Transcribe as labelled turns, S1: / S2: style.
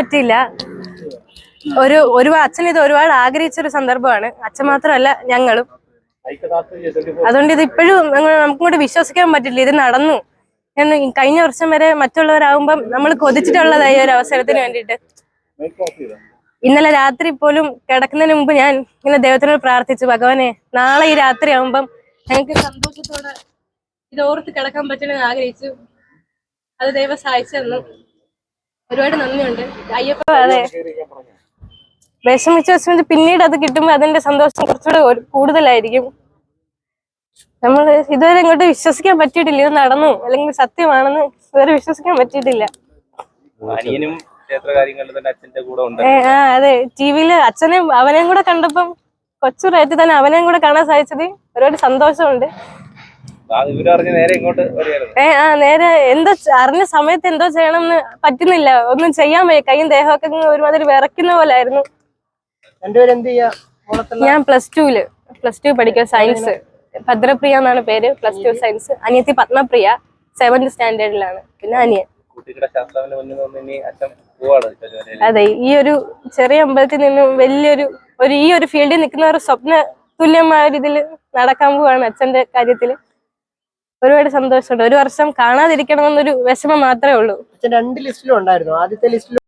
S1: പറ്റിയില്ല. ഒരു ഒരു അച്ഛൻ ഇത് ഒരുപാട് ആഗ്രഹിച്ച ഒരു സന്ദർഭമാണ്. അച്ഛൻ മാത്രമല്ല ഞങ്ങളും. അതുകൊണ്ട് ഇത് ഇപ്പോഴും നമുക്കും കൂടെ വിശ്വസിക്കാൻ പറ്റില്ല. ഇത് നടന്നു. എന്ന് കഴിഞ്ഞ വർഷം വരെ മറ്റുള്ളവരാകുമ്പം നമ്മൾ കൊതിച്ചിട്ടുള്ളതായി ഒരു അവസരത്തിന് വേണ്ടിയിട്ട്. ഇന്നലെ രാത്രി പോലും കിടക്കുന്നതിന് മുമ്പ് ഞാൻ ഇങ്ങനെ ദൈവത്തിനോട് പ്രാർത്ഥിച്ചു ഭഗവാനെ നാളെ ഈ രാത്രി ആവുമ്പം ഞങ്ങൾക്ക് സന്തോഷത്തോടെ ഇത് ഓർത്ത് കിടക്കാൻ പറ്റണമെന്ന് ആഗ്രഹിച്ചു. അത് ദൈവം സഹായിച്ചു തന്നു. ഒരുപാട് നന്ദിയുണ്ട്. അയ്യപ്പ അതെ. വിഷമിച്ച് വിഷമിച്ച് പിന്നീട് അത് കിട്ടുമ്പോൾ അതിന്റെ സന്തോഷം കുറച്ചുകൂടെ കൂടുതലായിരിക്കും. നമ്മൾ ഇതുവരെ ഇങ്ങോട്ട് വിശ്വസിക്കാൻ പറ്റിയിട്ടില്ല. ഇത് നടന്നു. അല്ലെങ്കിൽ സത്യമാണെന്ന് ഇതുവരെ വിശ്വസിക്കാൻ പറ്റിയിട്ടില്ല. ആ അതെ. ടിവിയിൽ അച്ഛനെയും അവനെയും കൂടെ കണ്ടപ്പം കൊച്ചു പ്രായത്തിൽ തന്നെ അവനെയും കൂടെ കാണാൻ സാധിച്ചത് ഒരുപാട് സന്തോഷമുണ്ട്. ഏ ആ നേരെ എന്തോ അറിഞ്ഞ സമയത്ത് എന്തോ ചെയ്യണമെന്ന് പറ്റുന്നില്ല. ഒന്നും ചെയ്യാൻ വയ്യ. കൈയും ദേഹമൊക്കെ ഒരുമാതിരി വിറയ്ക്കുന്ന പോലെ ആയിരുന്നു ഞാൻ പ്ലസ് ടുവിൽ പ്ലസ് ടു പഠിക്കുക സയൻസ് ഭദ്രപ്രിയ എന്നാണ് പേര്. പ്ലസ് ടു സയൻസ് അനിയത്തി പത്മപ്രിയ സെവന്റ് സ്റ്റാൻഡേർഡിലാണ് പിന്നെ അനിയൻ. അതെ ഈ ഒരു ചെറിയ അമ്പലത്തിൽ നിന്നും വലിയൊരു ഒരു ഈ ഒരു ഫീൽഡിൽ നിൽക്കുന്ന ഒരു സ്വപ്ന തുല്യമായ ഒരു ഇതിൽ നടക്കാൻ പോവാണ് അച്ഛന്റെ കാര്യത്തിൽ ഒരുപാട് സന്തോഷമുണ്ട്. ഒരു വർഷം കാണാതിരിക്കണമെന്നൊരു വിഷമം മാത്രമേ ഉള്ളൂ.
S2: രണ്ട് ലിസ്റ്റിലും ഉണ്ടായിരുന്നു. ആദ്യത്തെ ലിസ്റ്റിൽ